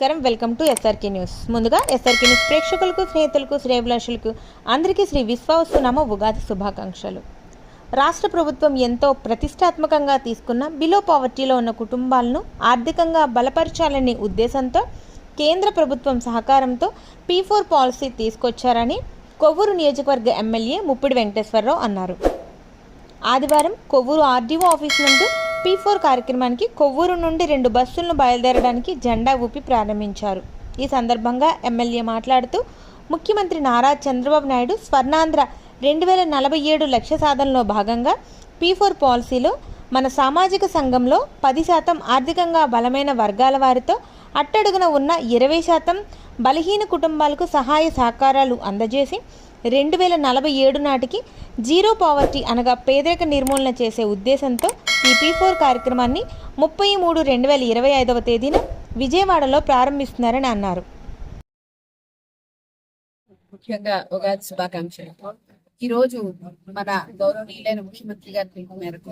నమస్కారం. Welcome to SRK news ముందుగా SRK news ప్రేక్షకులకు స్నేహితులకు శ్రేయభిలాషులకు అందరికీ శ్రీ విశ్వావస్తునామ ఉగాది శుభాకాంక్షలు. రాష్ట్ర ప్రభుత్వం ఎంతో ప్రతిష్టాత్మకంగా తీసుకున్న బిలో పావర్టీలో ఉన్న కుటుంబాలను ఆర్థికంగా బలపరచాలనే ఉద్దేశంతో కేంద్ర ప్రభుత్వం సహకారంతో పీ ఫోర్ పాలసీ తీసుకొచ్చారని కొవ్వూరు నియోజకవర్గ ఎమ్మెల్యే ముప్పిడి వెంకటేశ్వరరావు అన్నారు. ఆదివారం కొవ్వూరు ఆర్డీఓ ఆఫీస్ నుండి పీ ఫోర్ కార్యక్రమానికి కొవ్వూరు నుండి రెండు బస్సులను బయలుదేరడానికి జెండా ఊపి ప్రారంభించారు. ఈ సందర్భంగా ఎమ్మెల్యే మాట్లాడుతూ ముఖ్యమంత్రి నారా చంద్రబాబు నాయుడు స్వర్ణాంధ్ర రెండు వేల నలభై ఏడు లక్ష్య సాధనలో భాగంగా పీ ఫోర్ పాలసీలో మన సామాజిక సంఘంలో పది శాతం ఆర్థికంగా బలమైన వర్గాల వారితో అట్టడుగున ఉన్న ఇరవై శాతం బలహీన కుటుంబాలకు సహాయ సహకారాలు అందజేసి రెండు వేల నలభై ఏడు నాటికి జీరో పావర్టీ అనగా పేదరిక నిర్మూలన చేసే ఉద్దేశంతో ఈ పీ ఫోర్ కార్యక్రమాన్ని ముప్పై మూడు రెండు వేల ఇరవై ఐదవ తేదీన విజయవాడలో ప్రారంభిస్తున్నారని అన్నారు. ముఖ్యంగా ఉగాది శుభాకాంక్షలు. ఈరోజు మన గౌరవనీయులైన ముఖ్యమంత్రి గారి పిలుపు మేరకు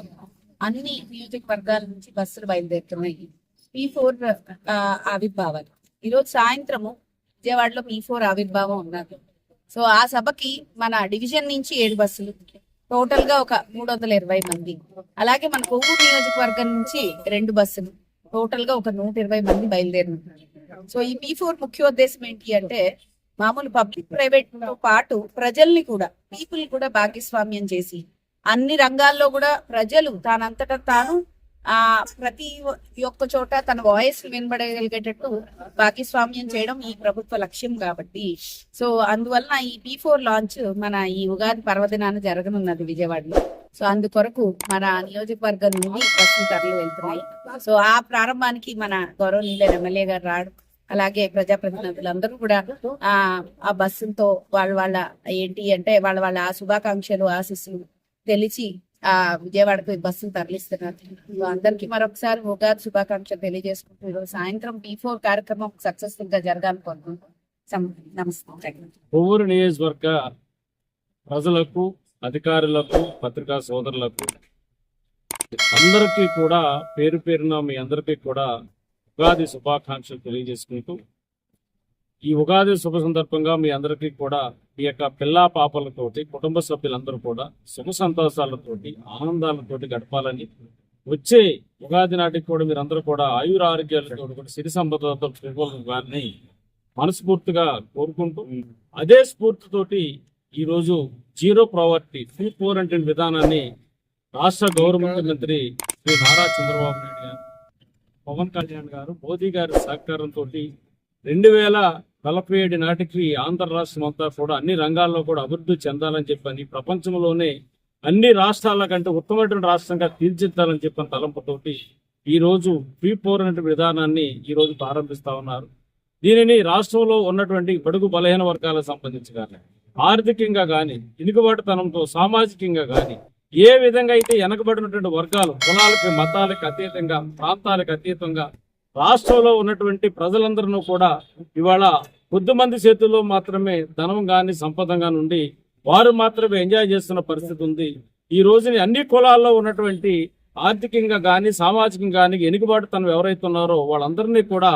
అన్ని నియోజకవర్గాల నుంచి బస్సులు బయలుదేరుతున్నాయి. P four ఆవిర్భావాలు. ఈరోజు సాయంత్రము విజయవాడలో పీ ఫోర్ ఆవిర్భావం ఉన్నారు సో ఆ సభకి మన డివిజన్ నుంచి ఏడు బస్సులు. టోటల్గా ఒక మూడు వందల ఇరవై మంది. అలాగే మన కొవ్వూరు నియోజకవర్గం నుంచి రెండు బస్సులు. టోటల్గా ఒక నూట ఇరవై మంది బయలుదేరినారు సో ఈ పీ ఫోర్ ముఖ్యోద్దేశం ఏంటి అంటే మామూలు పబ్లిక్ ప్రైవేట్తో పాటు ప్రజల్ని కూడా పీపుల్ కూడా భాగస్వామ్యం చేసి అన్ని రంగాల్లో కూడా ప్రజలు తానంతటా తాను ఆ ప్రతి ఒక్క చోట తన వాయిస్ వినబడగలిగేటట్టు భాగస్వామ్యం చేయడం ఈ ప్రభుత్వ లక్ష్యం కాబట్టి. సో అందువల్ల ఈ పీ ఫోర్ లాంచ్ మన ఈ ఉగాది పర్వదినాన్ని జరగనున్నది విజయవాడలో. సో అందుకొరకు మన నియోజకవర్గం నుండి బస్సులు తరలి వెళ్తున్నాయి. సో ఆ ప్రారంభానికి మన గౌరవనీయులైన ఎమ్మెల్యే గారు రాడు అలాగే ప్రజాప్రతినిధులందరూ కూడా ఆ ఆ బస్సులతో వాళ్ళ వాళ్ళ ఏంటి అంటే వాళ్ళ వాళ్ళ ఆ శుభాకాంక్షలు ఆశీస్సులు తెలిసి ఆ విజయవాడకు ఈ బస్సులు తరలిస్తున్నారు. అందరికి అందరికీ మరొకసారి ఉగాది శుభాకాంక్షలు తెలియజేసుకుంటూ ఈరోజు సాయంత్రం బీ ఫోర్ కార్యక్రమం సక్సెస్ఫుల్గా జరగాలనుకుంటున్నాం సం- నమస్తే కొవ్వూరు నియోజకవర్గ ప్రజలకు అధికారులకు పత్రికా సోదరులకు అందరికీ కూడా పేరు పేరున మీ అందరికీ కూడా ఉగాది శుభాకాంక్షలు తెలియజేసుకుంటూ ఈ ఉగాది శుభ సందర్భంగా మీ అందరికీ కూడా ఈ యొక్క పిల్లా పాపలతోటి కుటుంబ సభ్యులందరూ కూడా సుఖ సంతోషాలతోటి ఆనందాలతోటి గడపాలని వచ్చే ఉగాది నాటికి కూడా మీరందరూ కూడా ఆయుర ఆరోగ్యాలతో కూడా సిరి సంపదలతో వారిని మనస్ఫూర్తిగా కోరుకుంటూ అదే స్ఫూర్తితోటి ఈ రోజు జీరో ప్రావర్టీ ఫుల్ ఫోర్ అంటే విధానాన్ని రాష్ట్ర గౌరవ ముఖ్యమంత్రి శ్రీ నారా చంద్రబాబు నాయుడు గారు పవన్ కళ్యాణ్ గారు మోదీ గారి సహకారంతో రెండు వేల నలభై ఏడు నాటికి ఆంధ్ర రాష్ట్రం అంతా కూడా అన్ని రంగాల్లో కూడా అభివృద్ధి చెందాలని చెప్పని ప్రపంచంలోనే అన్ని రాష్ట్రాల కంటే ఉత్తమమైన రాష్ట్రంగా తీర్చిద్దాలని చెప్పిన తలంపుతోటి ఈ రోజు పీ ఫోర్ అనే విధానాన్ని ఈ రోజు ప్రారంభిస్తా ఉన్నారు. దీనిని రాష్ట్రంలో ఉన్నటువంటి బడుగు బలహీన వర్గాలకు సంబంధించి కానీ ఆర్థికంగా కానీ ఇనుకబాటుతనంతో సామాజికంగా కానీ ఏ విధంగా అయితే వెనకబడినటువంటి వర్గాలు కులాలకి మతాలకు అతీతంగా ప్రాంతాలకు అతీతంగా రాష్ట్రంలో ఉన్నటువంటి ప్రజలందరినూ కూడా ఇవాళ కొద్దిమంది చేతుల్లో మాత్రమే ధనం కాని సంపద నుండి వారు మాత్రమే ఎంజాయ్ చేస్తున్న పరిస్థితి ఉంది. ఈ రోజుని అన్ని కులాల్లో ఉన్నటువంటి ఆర్థికంగా కానీ సామాజికంగా గాని ఎనుకబాటుతనం ఎవరైతే ఉన్నారో వాళ్ళందరినీ కూడా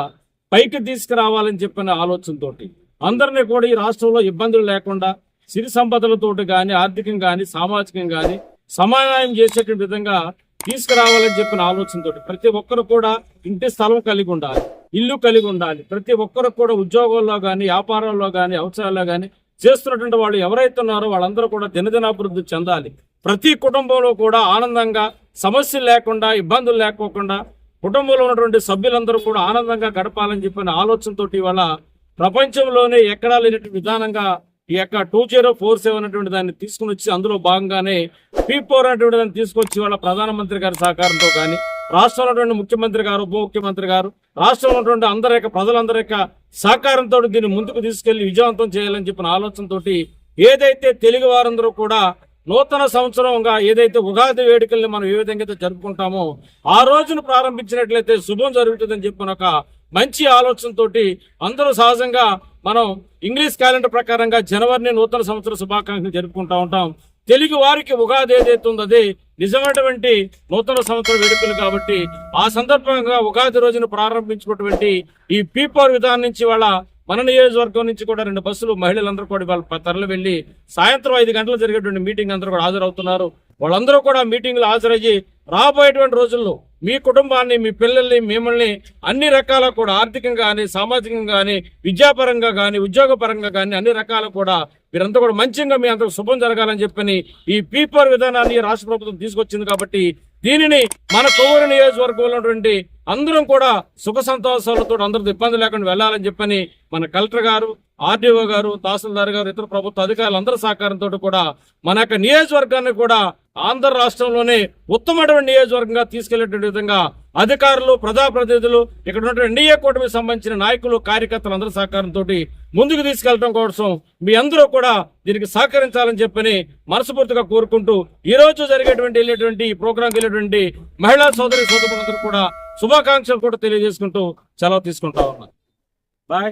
పైకి తీసుకురావాలని చెప్పిన ఆలోచనతోటి అందరినీ కూడా ఈ రాష్ట్రంలో ఇబ్బందులు లేకుండా సిరి సంపదలతోటి కానీ ఆర్థికంగా కానీ సామాజికంగా కానీ సమన్వయం చేసేటువంటి విధంగా తీసుకురావాలని చెప్పిన ఆలోచనతోటి ప్రతి ఒక్కరు కూడా ఇంటి స్థలం కలిగి ఉండాలి. ఇల్లు కలిగి ఉండాలి. ప్రతి ఒక్కరు కూడా ఉద్యోగాల్లో కానీ వ్యాపారాల్లో కానీ అవసరాల్లో కానీ చేస్తున్నటువంటి వాళ్ళు ఎవరైతే ఉన్నారో వాళ్ళందరూ కూడా దినదినాభివృద్ధి చెందాలి. ప్రతి కుటుంబంలో కూడా ఆనందంగా సమస్యలు లేకుండా ఇబ్బందులు లేకోకుండా కుటుంబంలో ఉన్నటువంటి సభ్యులందరూ కూడా ఆనందంగా గడపాలని చెప్పిన ఆలోచనతోటి ఇవాళ ప్రపంచంలోనే ఎక్కడా లేనటువంటి విధానంగా ఈ యొక్క టూ జీరో ఫోర్ సెవెన్ అనేటువంటి దాన్ని తీసుకుని వచ్చి అందులో భాగంగానే పీ ఫోర్ అనేటువంటి దాన్ని తీసుకొచ్చి వాళ్ళ ప్రధానమంత్రి గారి సహకారంతో కానీ రాష్ట్రంలో ఉన్నటువంటి ముఖ్యమంత్రి గారు ఉప ముఖ్యమంత్రి గారు రాష్ట్రంలో ఉన్నటువంటి అందరి యొక్క ప్రజలందరి యొక్క సహకారంతో దీన్ని ముందుకు తీసుకెళ్ళి విజయవంతం చేయాలని చెప్పిన ఆలోచనతోటి ఏదైతే తెలుగు వారందరూ కూడా నూతన సంవత్సరంగా ఏదైతే ఉగాది వేడుకల్ని మనం ఏ విధంగా అయితే జరుపుకుంటామో ఆ రోజును ప్రారంభించినట్లయితే శుభం జరుగుతుందని చెప్పిన ఒక మంచి ఆలోచనతో అందరూ సహజంగా మనం ఇంగ్లీష్ క్యాలెండర్ ప్రకారంగా జనవరిని నూతన సంవత్సర శుభాకాంక్షలు జరుపుకుంటా ఉంటాం. తెలుగు వారికి ఉగాది ఏదైతే ఉందో నిజమైనటువంటి నూతన సంవత్సర వేడుకలు కాబట్టి ఆ సందర్భంగా ఉగాది రోజున ప్రారంభించినటువంటి ఈ పీపర్ విధానం నుంచి వాళ్ళ మన నియోజకవర్గం నుంచి కూడా రెండు బస్సులు మహిళలందరూ కూడా వాళ్ళ తరలి వెళ్ళి సాయంత్రం ఐదు గంటలు జరిగేటువంటి మీటింగ్ అందరూ కూడా హాజరవుతున్నారు. వాళ్ళందరూ కూడా మీటింగ్లు హాజరయ్యి రాబోయేటువంటి రోజుల్లో మీ కుటుంబాన్ని మీ పిల్లల్ని మిమ్మల్ని అన్ని రకాల కూడా ఆర్థికంగా కానీ సామాజికంగా కానీ విద్యాపరంగా కానీ ఉద్యోగపరంగా కానీ అన్ని రకాల కూడా మీరంతా కూడా మంచిగా మీ అందరూ శుభం జరగాలని చెప్పని ఈ పీపర్ విధానాన్ని రాష్ట్ర ప్రభుత్వం తీసుకొచ్చింది కాబట్టి దీనిని మన కొవ్వూరు నియోజకవర్గంలో ఉన్నటువంటి అందరం కూడా సుఖ సంతోషాలతో అందరూ ఇబ్బంది లేకుండా వెళ్ళాలని చెప్పని మన కలెక్టర్ గారు ఆర్డీఓ గారు తహసీల్దార్ గారు ఇతర ప్రభుత్వ అధికారులు అందరి సహకారంతో కూడా మన యొక్క నియోజకవర్గాన్ని కూడా ఆంధ్ర రాష్ట్రంలోనే ఉత్తమమైన నియోజకవర్గంగా తీసుకెళ్ళేటువంటి విధంగా అధికారులు ప్రజాప్రతినిధులు ఇక్కడ ఉన్నటువంటి ఎన్డీఏ కూటమికి సంబంధించిన నాయకులు కార్యకర్తలు అందరి సహకారంతో ముందుకు తీసుకెళ్ళడం కోసం మీ అందరూ కూడా దీనికి సహకరించాలని చెప్పని మనస్ఫూర్తిగా కోరుకుంటూ ఈ రోజు జరిగేటువంటి వెళ్ళేటువంటి ఈ ప్రోగ్రాంకి వెళ్ళేటువంటి మహిళా సోదరి సోదరులందరూ కూడా శుభాకాంక్షలు కూడా తెలియజేసుకుంటూ సెలవు తీసుకుంటా ఉన్నా బాయ్